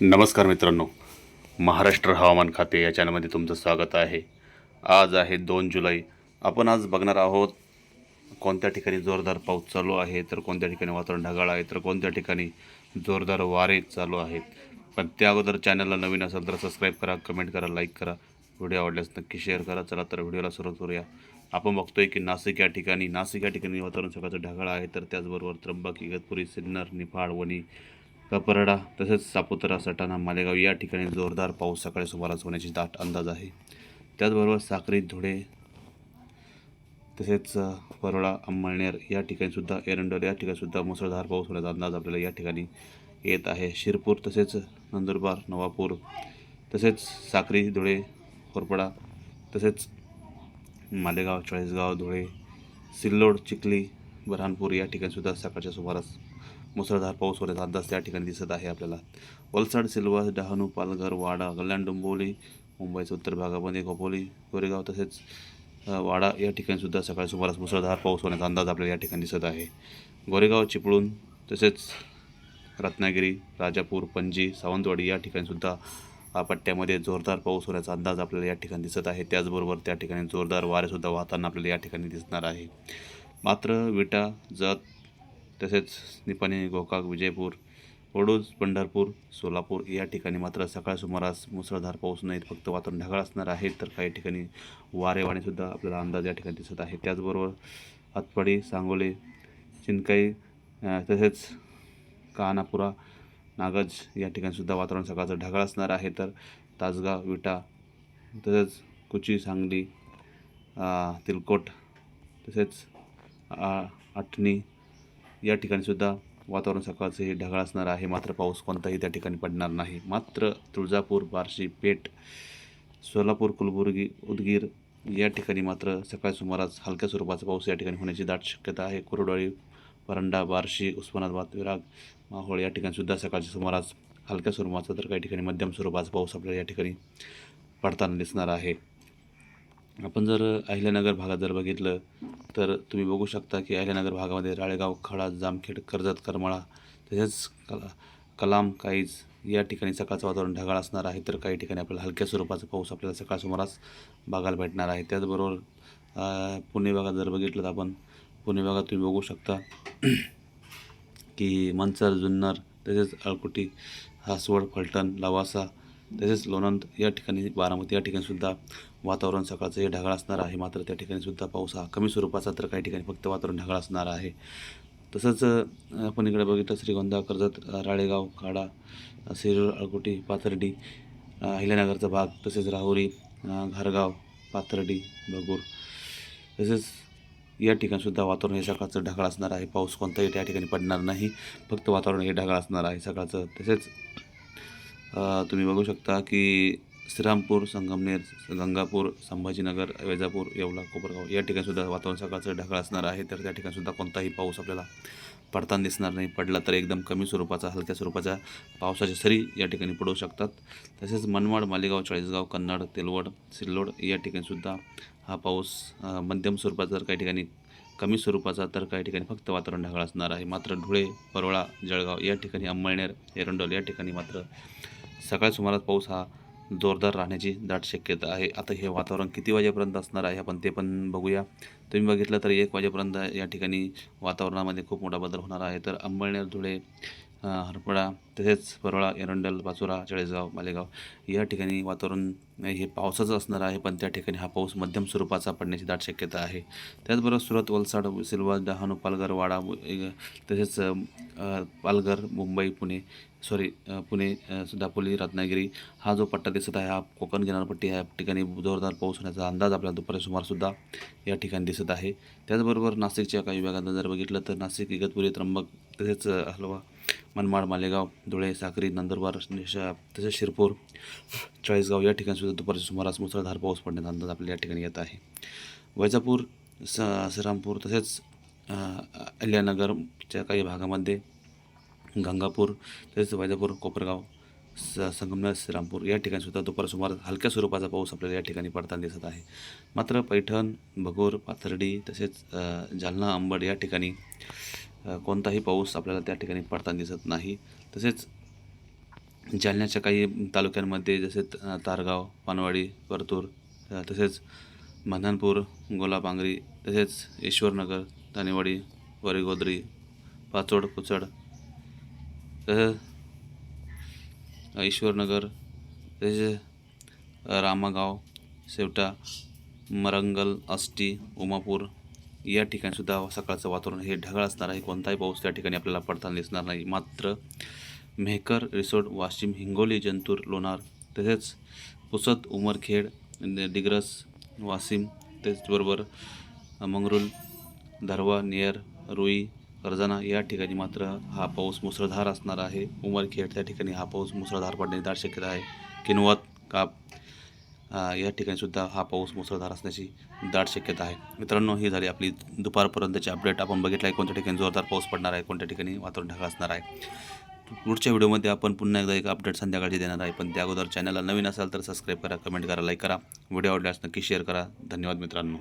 नमस्कार मित्रांनो. महाराष्ट्र हवामान खाते या चॅनलमध्ये तुमचं स्वागत आहे. आज आहे दोन जुलै. आपण आज बघणार आहोत कोणत्या ठिकाणी जोरदार पाऊस चालू आहे तर कोणत्या ठिकाणी वातावरण ढगाळ आहे तर कोणत्या ठिकाणी जोरदार वारे चालू आहेत. पण त्या अगोदर चॅनलला नवीन असेल तर सबस्क्राईब करा कमेंट करा लाईक करा. व्हिडिओ आवडल्यास नक्की शेअर करा. चला तर व्हिडिओला सुरुवात करूया. आपण बघतोय की नाशिक या ठिकाणी नाशिक या ठिकाणी वातावरण सकाळचं ढगाळ आहे तर त्याचबरोबर त्र्यंबक इगतपुरी सिन्नर निफाड वणी कपरडा तसेच सापुतारा सटाणा मालेगाव या ठिकाणी जोरदार पाऊस सकाळी सुमारास होण्याची दाट अंदाज आहे. त्याचबरोबर साक्री धुळे तसेच परोळा अंमळनेर या ठिकाणीसुद्धा एरंडोल या ठिकाणीसुद्धा मुसळधार पाऊस होण्याचा अंदाज आपल्याला या ठिकाणी येत आहे. शिरपूर तसेच नंदुरबार नवापूर तसेच साक्री धुळे कोरपडा तसेच मालेगाव चाळीसगाव धुळे सिल्लोड चिखली बऱ्हाणपूर या ठिकाणीसुद्धा सकाळच्या सुमारास मुसळधार पाऊस होण्याचा अंदाज त्या ठिकाणी दिसत आहे आपल्याला. वलसाड सिल्वास डहाणू पालघर वाडा कल्याण डोंबोली मुंबईच्या उत्तर भागामध्ये खोपोली गोरेगाव तसेच वाडा या ठिकाणी सुद्धा सकाळी सुमारास मुसळधार पाऊस होण्याचा अंदाज आपल्याला या ठिकाणी दिसत आहे. गोरेगाव चिपळूण तसेच रत्नागिरी राजापूर पणजी सावंतवाडी या ठिकाणी सुद्धा पट्ट्यामध्ये जोरदार पाऊस होण्याचा अंदाज आपल्याला या ठिकाणी दिसत आहे. त्याचबरोबर त्या ठिकाणी जोरदार वारेसुद्धा वाहताना आपल्याला या ठिकाणी दिसणार आहे. मात्र विटा जत तसेच निपाणी गोकाक विजयपूर वडूज पंढरपूर सोलापूर या ठिकाणी मात्र सकाळ सुमारास मुसळधार पाऊस नाहीत. फक्त वातावरण ढगाळ असणार आहे तर काही ठिकाणी वारेवाणीसुद्धा आपल्याला अंदाज या ठिकाणी दिसत आहे. त्याचबरोबर हातपाडी सांगोले चिनकाई तसेच कानापुरा नागज या ठिकाणीसुद्धा वातावरण सकाळचं ढगाळ असणार आहे. तर तासगाव विटा तसेच कुची सांगली तिलकोट तसेच आ- आठणी या ठिकाणी सुद्धा वातावरण सकाळचं हे ढगाळ असणार आहे. मात्र पाऊस कोणताही त्या ठिकाणी पडणार नाही. मात्र तुळजापूर बार्शी पेठ सोलापूर कुलबुर्गी उदगीर या ठिकाणी मात्र सकाळी सुमारास हलक्या स्वरूपाचा पाऊस या ठिकाणी होण्याची दाट शक्यता आहे. कुरडवाडी परंडा बार्शी उस्मानाबाद विराग माहोळ या ठिकाणीसुद्धा सकाळच्या सुमारास हलक्या स्वरूपाचा तर काही ठिकाणी मध्यम स्वरूपाचा पाऊस आपल्याला या ठिकाणी पडताना दिसणार आहे. आपण जर अहिल्यानगर भागात जर बघितलं तर तुम्ही बघू शकता की अहिल्यानगर भागामध्ये राळेगाव खडा जामखेड कर्जत करमाळा तसेच कला कलाम काईज या ठिकाणी सकाळचं वातावरण ढगाळ असणार आहे तर काही ठिकाणी आपल्याला हलक्या स्वरूपाचा पाऊस आपल्याला सकाळ सुमारास बघायला भेटणार आहे. त्याचबरोबर पुणे भागात जर बघितलं तर आपण पुणे भागात तुम्ही बघू शकता की मंचर जुन्नर तसेच अळकुटी हासवड फलटण लवासा तसेच लोणंद या ठिकाणी बारामती या ठिकाणी सुद्धा वातावरण सकाळचं हे ढगाळ असणार आहे. मात्र त्या ठिकाणी सुद्धा पाऊस हा कमी स्वरूपाचा तर काही ठिकाणी फक्त वातावरण ढगाळ असणार आहे. तसंच आपण इकडे बघितलं श्रीगोंदा कर्जत राळेगाव खाडा शिरूर अळकुटी पाथर्डी अहिल्यानगरचा भाग तसेच राहुरी घारगाव पाथर्डी भगूर तसेच या ठिकाणीसुद्धा वातावरण हे सकाळचं ढगाळ असणार आहे. पाऊस कोणताही त्या ठिकाणी पडणार नाही. फक्त वातावरण हे ढगाळ असणार आहे सकाळचं. तसेच तुम्ही बघू शकता की श्रीरामपूर संगमनेर गंगापूर संभाजीनगर वैजापूर येवला कोपरगाव या ठिकाणीसुद्धा वातावरण सकाळचं ढगाळ असणार आहे. तर त्या ठिकाणीसुद्धा कोणताही पाऊस आपल्याला पडताना दिसणार नाही. पडला तर एकदम कमी स्वरूपाचा हलक्या स्वरूपाचा पावसाच्या सरी या ठिकाणी पडू शकतात. तसेच मनमाड मालेगाव चाळीसगाव कन्नड तेलवड सिल्लोड या ठिकाणीसुद्धा हा पाऊस मध्यम स्वरूपाचा तर काही ठिकाणी कमी स्वरूपाचा तर काही ठिकाणी फक्त वातावरण ढगाळ असणार आहे. मात्र धुळे परोळा जळगाव या ठिकाणी अंमळनेर एरंडोल या ठिकाणी मात्र सकाळ सुमारास पाऊस हा जोरदार राहण्याची दाट शक्यता आहे. आता हे वातावरण किती वाजेपर्यंत असणार आहे आपण ते पण बघूया. तुम्ही बघितलं तर एक वाजेपर्यंत या ठिकाणी वातावरणामध्ये खूप मोठा बदल होणार आहे. तर अंबळनेर धुळे हरपडा तसेच परोळा एरंडल पाचोरा चाळीसगाव मालेगाव या ठिकाणी वातावरण हे पावसाचं असणार आहे पण त्या ठिकाणी हा पाऊस मध्यम स्वरूपाचा पडण्याची दाट शक्यता आहे. त्याचबरोबर सुरत वलसाड सिल्वा डहाणू पालघर वाडा तसेच पालघर मुंबई पुणे सॉरी पुणे दापोली रत्नागिरी हा जो पट्टा दिसत आहे हा कोकण किनारपट्टी ह्या ठिकाणी जोरदार पाऊस होण्याचा अंदाज आपल्याला दुपारी सुमारसुद्धा या ठिकाणी दिसत आहे. त्याचबरोबर नाशिकच्या काही विभागांना जर बघितलं तर नाशिक इगतपुरी त्र्यंबक तसेच हलवा मनमाड मालेगाव धुळे साक्री नंदुरबार तसेच शिरपूर चाळीसगाव या ठिकाणीसुद्धा दुपारच्या सुमारास मुसळधार पाऊस पडण्याचा अंदाज आपल्याला या ठिकाणी येत आहे. वैजापूर स श्रीरामपूर तसेच अल्यानगरच्या अहिल्यानगरच्या काही भागामध्ये गंगापूर तसेच वैजापूर कोपरगाव स संगमनेर श्रीरामपूर या ठिकाणीसुद्धा दुपार सुमार हलक्या स्वरूपाचा पाऊस आपल्याला या ठिकाणी पडताना दिसत आहे. मात्र पैठण भगोर पाथर्डी तसेच जालना अंबड या ठिकाणी कोणताही पाऊस आपल्याला त्या ठिकाणी पडताना दिसत नाही. तसेच जालन्याच्या काही तालुक्यांमध्ये जसे त- तारगाव पानवाडी परतूर तसेच मधानपूर गोलापांगरी तसेच ईश्वरनगर धानेवाडी वरेगोद्री पाचोड कुचड तसेच ईश्वरनगर तसेच रामागाव शेवटा मरंगल आष्टी उमापूर या ठिकाणी सुद्धा सकाळचं वातावरण हे ढगाळ असणार आहे. कोणताही पाऊस त्या ठिकाणी आपल्याला पडताना दिसणार नाही. मात्र मेहकर रिसोर्ट वाशिम हिंगोली जंतूर लोणार तसेच पुसद उमरखेड डिग्रस वाशिम त्याचबरोबर मंगरुल धरवा नेर रुई कर्जाना या ठिकाणी मात्र हा पाऊस मुसळधार असणार आहे. उमरखेड त्या ठिकाणी हा पाऊस मुसळधार पडण्याची दाट शक्यता आहे. किनवत काप या ठिकाणीसुद्धा हा पाऊस मुसळधार असण्याची दाट शक्यता आहे. मित्रांनो ही झाली आपली दुपारपर्यंतची अपडेट आपण बघितलं आहे कोणत्या ठिकाणी जोरदार पाऊस पडणार आहे कोणत्या ठिकाणी वातावरण ढगा असणार आहे. पुढच्या व्हिडिओमध्ये आपण पुन्हा एकदा एक अपडेट संध्याकाळची देणार आहे. पण त्या अगोदर चॅनलला नवीन असाल तर सबस्क्राईब करा कमेंट करा लाईक करा. व्हिडिओ आवडल्यास नक्की शेअर करा. धन्यवाद मित्रांनो.